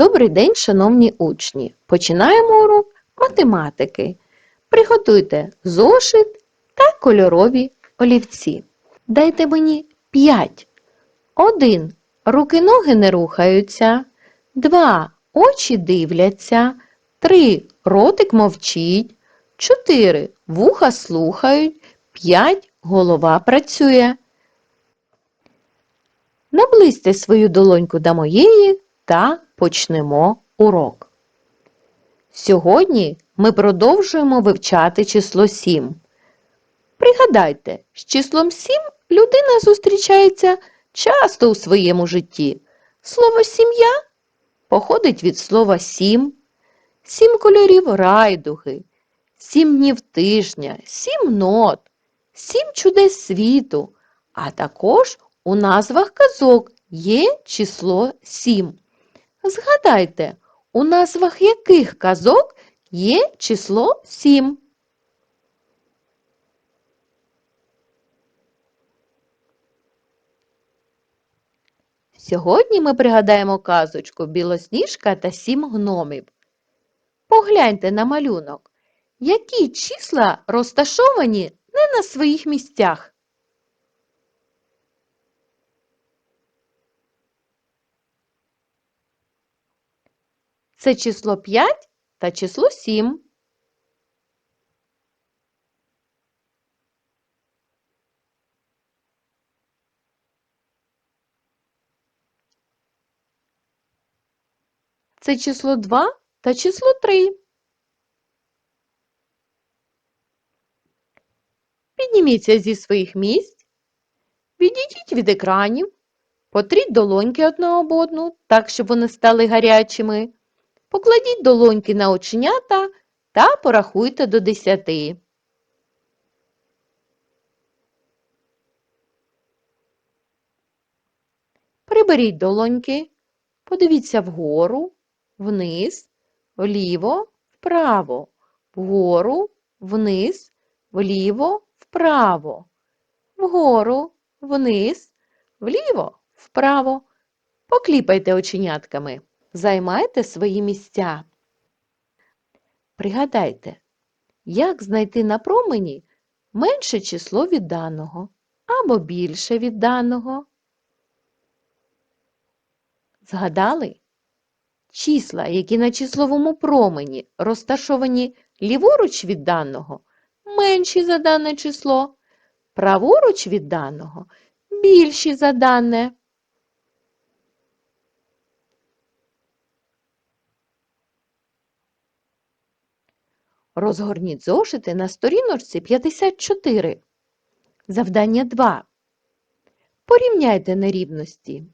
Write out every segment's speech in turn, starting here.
Добрий день, шановні учні! Починаємо урок математики. Приготуйте зошит та кольорові олівці. Дайте мені 5. 1. Руки-ноги не рухаються. 2. Очі дивляться. 3. Ротик мовчить. 4. Вуха слухають. 5. Голова працює. Наблизьте свою долоньку до моєї та почнемо урок. Сьогодні ми продовжуємо вивчати число 7. Пригадайте, з числом 7 людина зустрічається часто у своєму житті. Слово сім'я походить від слова сім, сім кольорів райдуги, сім днів тижня, сім нот, сім чудес світу, а також у назвах казок є число 7. Згадайте, у назвах яких казок є число 7? Сьогодні ми пригадаємо казочку Білосніжка та сім гномів. Погляньте на малюнок. Які числа розташовані не на своїх місцях? Це число 5 та число 7. Це число 2 та число 3. Підніміться зі своїх місць, відійдіть від екранів, потріть долоньки одна об одну, так, щоб вони стали гарячими. Покладіть долоньки на оченята та порахуйте до 10. Приберіть долоньки, подивіться вгору, вниз, вліво, вправо, вгору, вниз, вліво, вправо, вгору, вниз, вліво, вправо. Покліпайте оченятками. Займайте свої місця. Пригадайте, як знайти на промені менше число від даного або більше від даного. Згадали? Числа, які на числовому промені розташовані ліворуч від даного, менші за дане число, праворуч від даного більші за дане. Розгорніть зошити на сторіночці 54. Завдання 2. Порівняйте нерівності.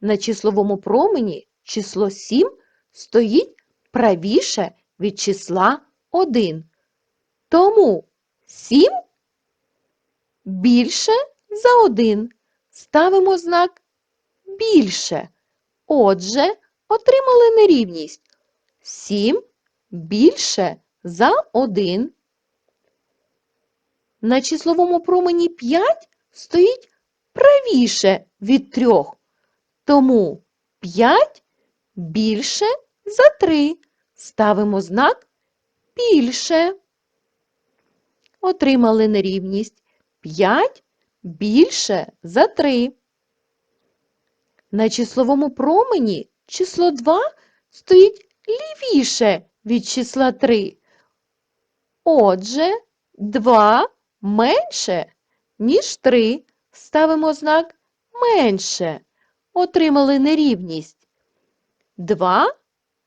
На числовому промені число 7 стоїть правіше від числа 1. Тому 7 більше за 1. Ставимо знак більше. Отже, отримали нерівність. 7 більше за 1. На числовому промені 5 стоїть правіше від 3. Тому 5 більше за 3. Ставимо знак більше. Отримали нерівність. 5 більше за 3. На числовому промені число 2 стоїть лівіше від числа 3. Отже, 2 менше, ніж 3. Ставимо знак менше. Отримали нерівність. 2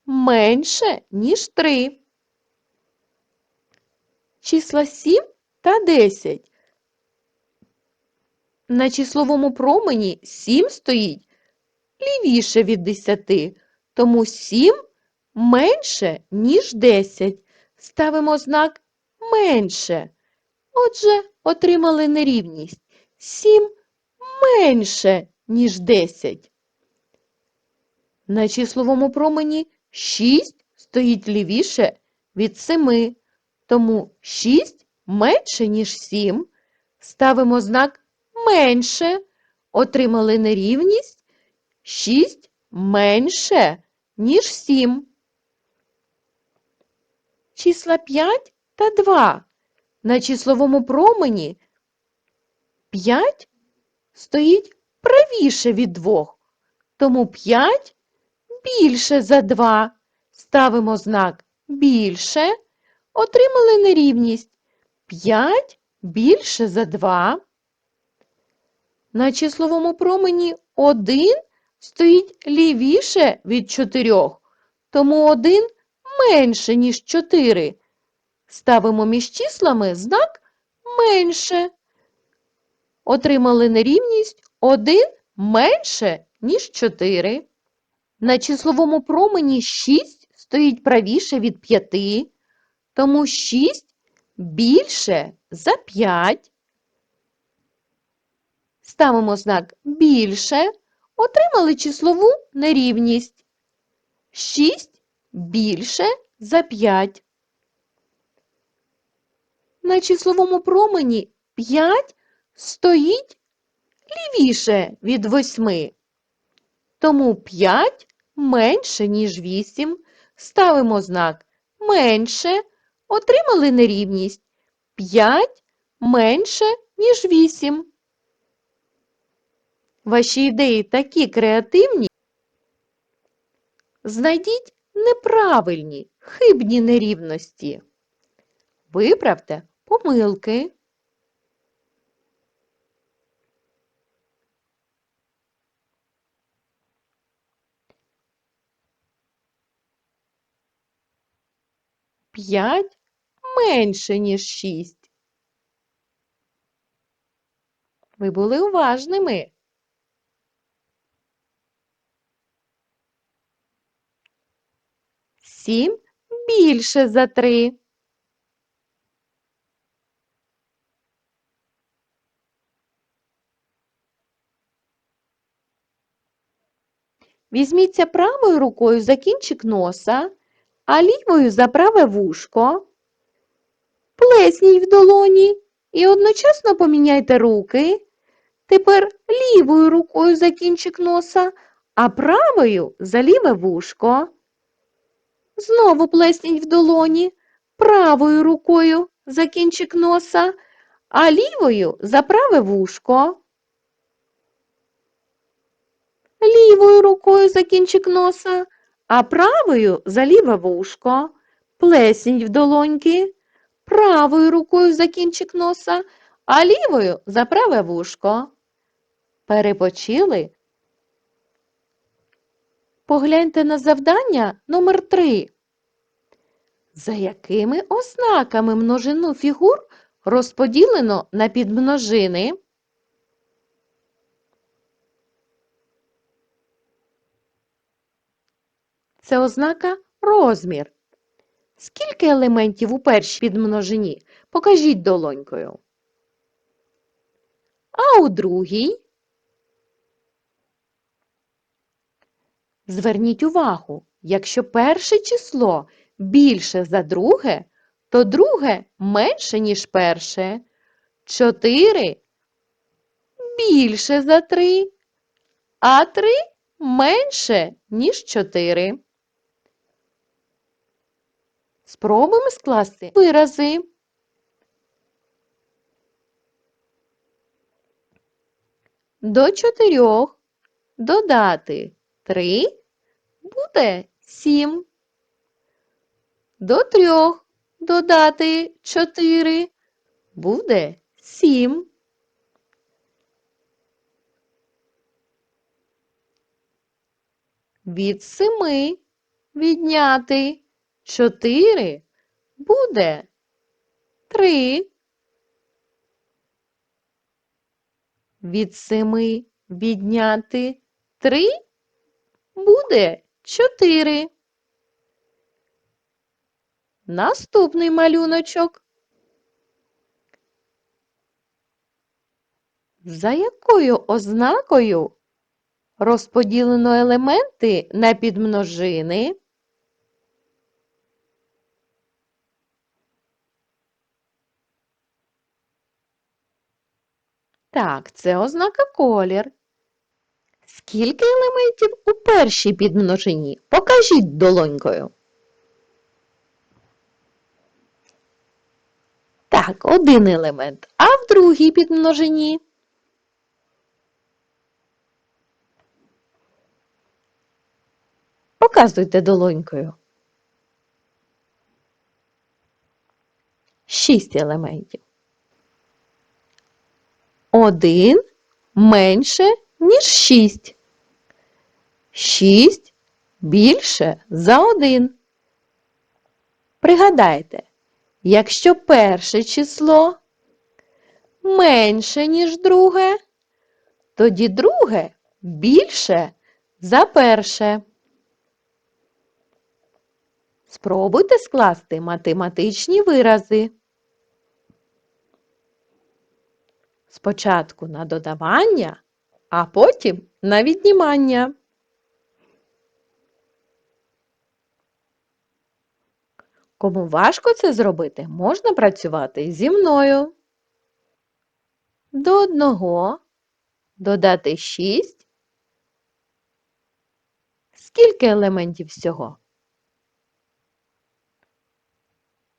менше, ніж 3. Числа 7 та 10. На числовому промені 7 стоїть лівіше від 10, тому 7 менше, ніж 10. Ставимо знак менше. Отже, отримали нерівність. 7 менше, ніж 10. На числовому промені 6 стоїть лівіше від 7, Тому 6 менше, ніж 7. Ставимо знак менше. Отримали нерівність 6 менше, ніж 7. Числа 5 та 2. На числовому промені 5 стоїть правіше від 2. Тому 5 більше за 2. Ставимо знак більше. Отримали нерівність. 5 більше за 2. На числовому промені 1 стоїть лівіше від 4, тому 1 менше, ніж 4. Ставимо між числами знак менше. Отримали нерівність 1 менше, ніж 4. На числовому промені 6 стоїть правіше від 5, тому 6 більше за 5. Ставимо знак більше. Отримали числову нерівність. 6 більше за 5. На числовому промені 5 стоїть лівіше від 8. Тому 5 менше, ніж 8. Ставимо знак менше. Отримали нерівність. 5 менше, ніж 8. Ваші ідеї такі креативні. Знайдіть неправильні, хибні нерівності. Виправте помилки. П'ять менше, ніж шість. Ви були уважними. Сім більше за три. Візьміться правою рукою за кінчик носа, а лівою за праве вушко. Плесніть в долоні і одночасно поміняйте руки. Тепер лівою рукою за кінчик носа, а правою за ліве вушко. Знову плесніть в долоні, правою рукою за кінчик носа, а лівою за праве вушко. Лівою рукою за кінчик носа, а правою за ліве вушко. Плесніть в долоньки, правою рукою за кінчик носа, а лівою за праве вушко. Перепочили? Погляньте на завдання номер 3. За якими ознаками множину фігур розподілено на підмножини? Це ознака розмір. Скільки елементів у першій підмножині? Покажіть долонькою. А у другій? Зверніть увагу, якщо перше число більше за друге, то друге менше, ніж перше. Чотири більше за три, а три менше, ніж чотири. Спробуємо скласти вирази. До чотирьох додати три буде сім. До трьох додати чотири буде сім. Від семи відняти чотири буде три. Від семи відняти три буде чотири. Наступний малюночок. За якою ознакою розподілено елементи на підмножини? Так, це ознака колір. Скільки елементів у першій підмножині? Покажіть долонькою. Так, один елемент. А в другій підмножині? Показуйте долонькою. Шість елементів. Один менше, ніж шість. Шість більше за один. Пригадайте, якщо перше число менше, ніж друге, тоді друге більше за перше. Спробуйте скласти математичні вирази. Спочатку на додавання, а потім на віднімання. Кому важко це зробити, можна працювати зі мною. До одного додати 6. Скільки елементів всього?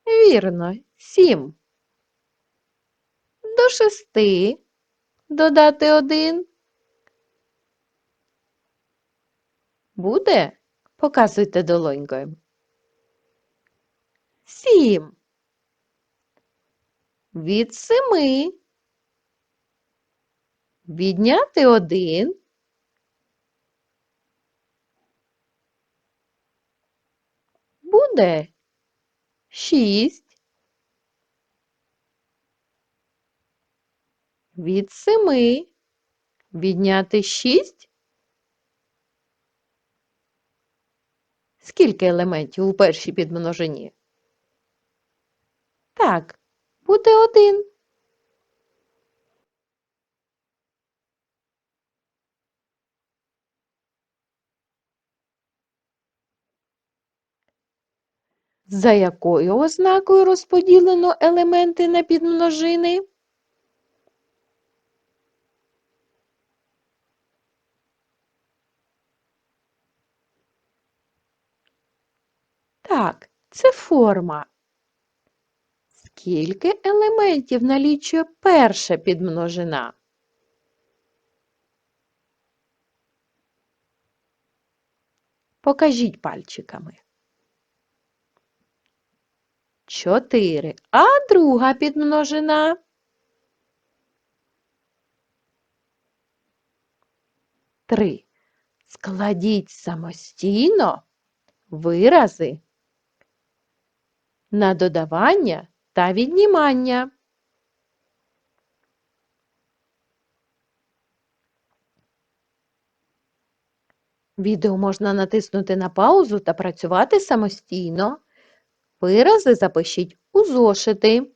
Вірно, 7. До 6 додати 1. Буде? Показуйте долонькою. 7. Від 7 відняти 1. Буде 6. Від 7 відняти 6. Скільки елементів у першій підмножині? Так, буде один. За якою ознакою розподілено елементи на підмножини? Так, це форма. Скільки елементів налічує перша підмножина? Покажіть пальчиками. Чотири. А друга підмножина? Три. Складіть самостійно вирази на додавання та віднімання. Відео можна натиснути на паузу та працювати самостійно. Вирази запишіть у зошити.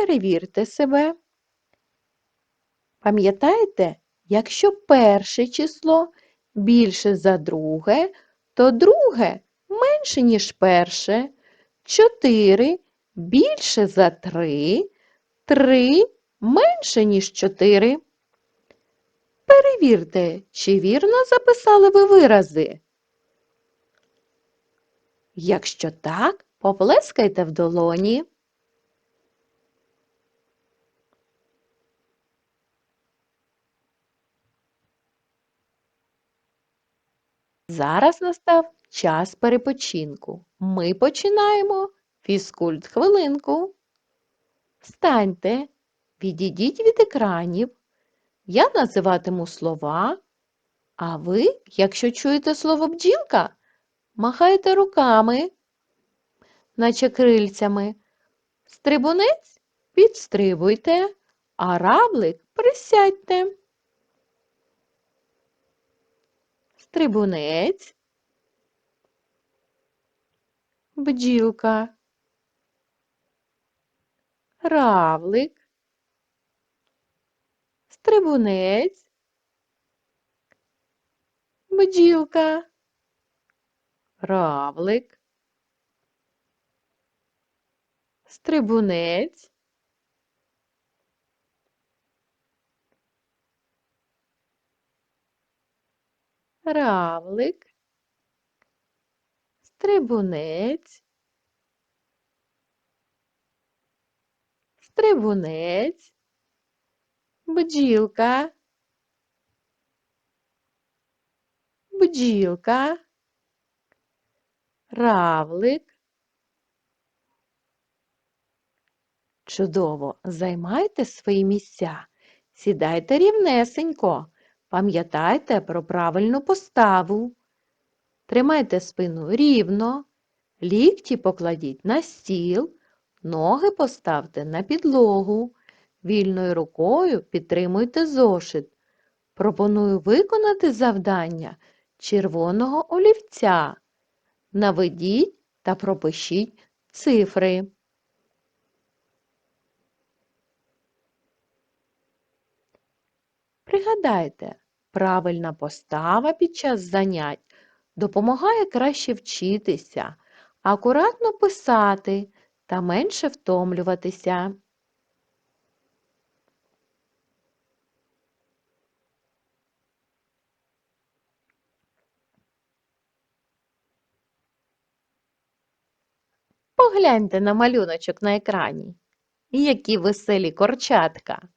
Перевірте себе. Пам'ятаєте, якщо перше число більше за друге, то друге менше, ніж перше. 4 більше за 3, 3 менше, ніж 4. Перевірте, чи вірно записали ви вирази. Якщо так, поплескайте в долоні. Зараз настав час перепочинку. Ми починаємо фізкульт хвилинку. Встаньте, відійдіть від екранів. Я називатиму слова, А ви, якщо чуєте слово бджілка, махайте руками, наче крильцями. Стрибунець підстрибуйте, а равлик присядьте. Стрибунець, бджілка, равлик, стрибунець, бджілка, равлик, стрибунець, равлик, стрибунець, стрибунець, бджілка, бджілка, равлик. Чудово! Займайте свої місця, сідайте рівнесенько, пам'ятайте про правильну поставу. Тримайте спину рівно, лікті покладіть на стіл, ноги поставте на підлогу. Вільною рукою підтримуйте зошит. Пропоную виконати завдання червоного олівця. Наведіть та пропишіть цифри. Пригадайте, правильна постава під час занять допомагає краще вчитися, акуратно писати та менше втомлюватися. Погляньте на малюночок на екрані. Які веселі корчатка.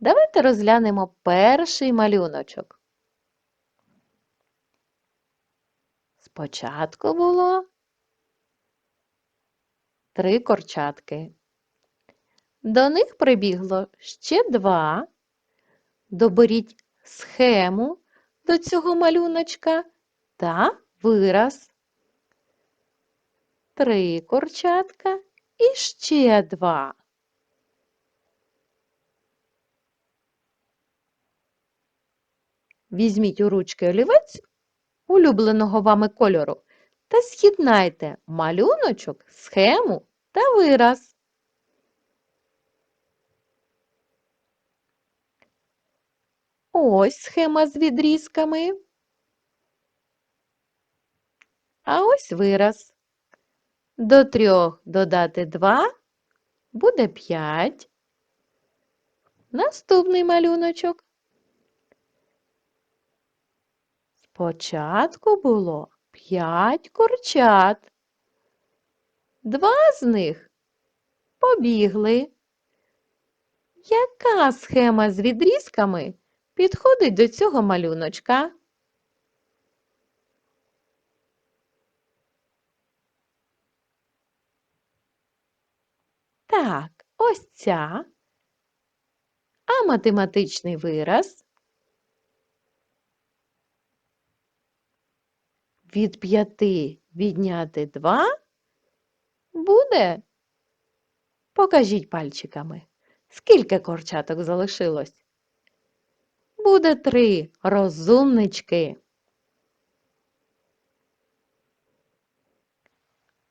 Давайте розглянемо перший малюночок. Спочатку було три корчатки. До них прибігло ще два. Доберіть схему до цього малюночка та вираз. Три курчатка і ще два. Візьміть у ручки олівець улюбленого вами кольору та з'єднайте малюночок, схему та вираз. Ось схема з відрізками. А ось вираз. До трьох додати два буде п'ять. Наступний малюночок. Спочатку було п'ять курчат. Два з них побігли. Яка схема з відрізками підходить до цього малюночка? Так, ось ця. А математичний вираз від п'яти відняти два буде. Покажіть пальчиками, скільки корчаток залишилось? Буде три розумнички.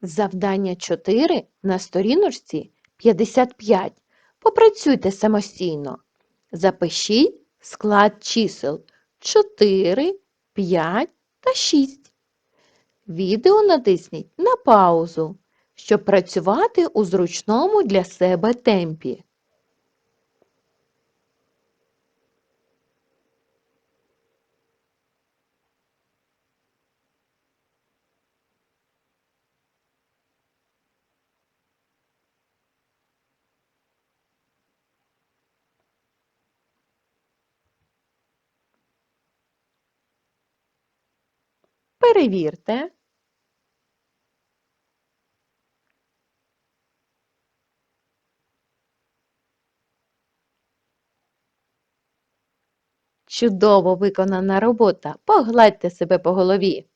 Завдання 4 на сторіночці 55. Попрацюйте самостійно. Запишіть склад чисел 4, 5 та 6. Відео натисніть на паузу, щоб працювати у зручному для себе темпі. Перевірте. Чудово виконана робота. Погладьте себе по голові.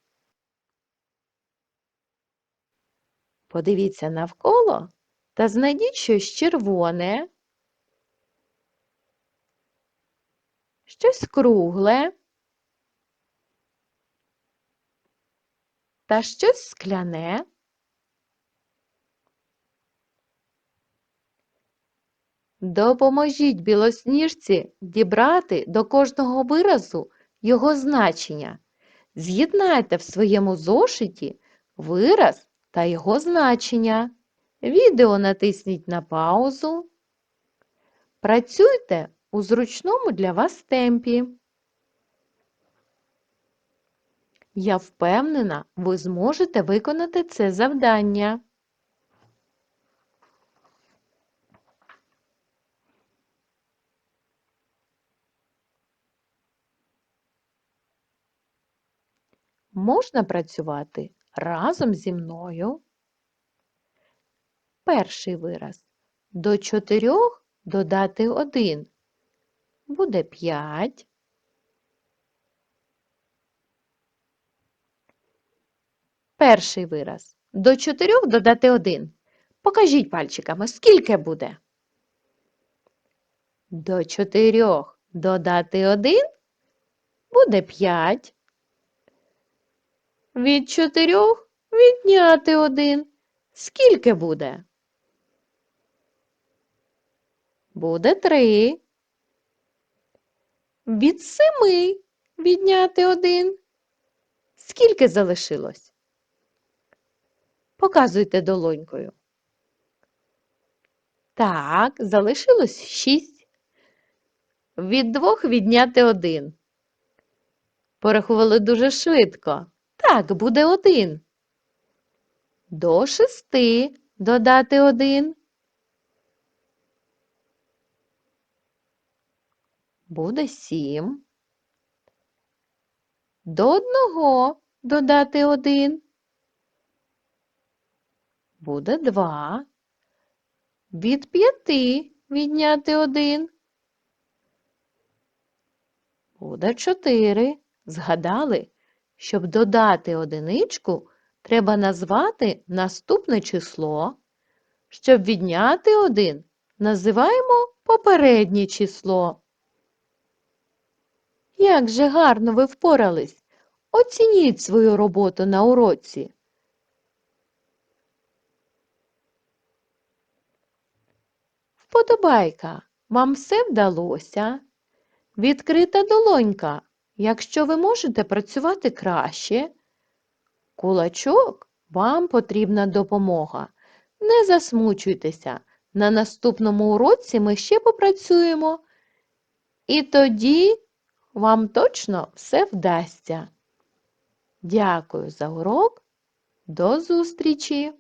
Подивіться навколо та знайдіть щось червоне, щось кругле та щось скляне. Допоможіть білосніжці дібрати до кожного виразу його значення. З'єднайте в своєму зошиті вираз та його значення. Відео натисніть на паузу. Працюйте у зручному для вас темпі. Я впевнена, ви зможете виконати це завдання. Можна працювати разом зі мною. Перший вираз. До чотирьох додати один. Буде п'ять. Перший вираз. До чотирьох додати один. Покажіть пальчиками, скільки буде? До чотирьох додати один буде п'ять. Від чотирьох відняти один. Скільки буде? Буде три. Від семи відняти один. Скільки залишилось? Показуйте долонькою. Так, залишилось шість. Від двох відняти один. Порахували дуже швидко. Так, буде один. До шести додати один. Буде сім. До одного додати один. Буде два. Від п'яти відняти один. Буде чотири. Згадали? Щоб додати одиничку, треба назвати наступне число. Щоб відняти один, називаємо попереднє число. Як же гарно ви впорались! Оцініть свою роботу на уроці. Вподобайка, вам все вдалося? Відкрита долонька. Якщо ви можете працювати краще, кулачок, вам потрібна допомога. Не засмучуйтеся. На наступному уроці ми ще попрацюємо. І тоді вам точно все вдасться. Дякую за урок. До зустрічі!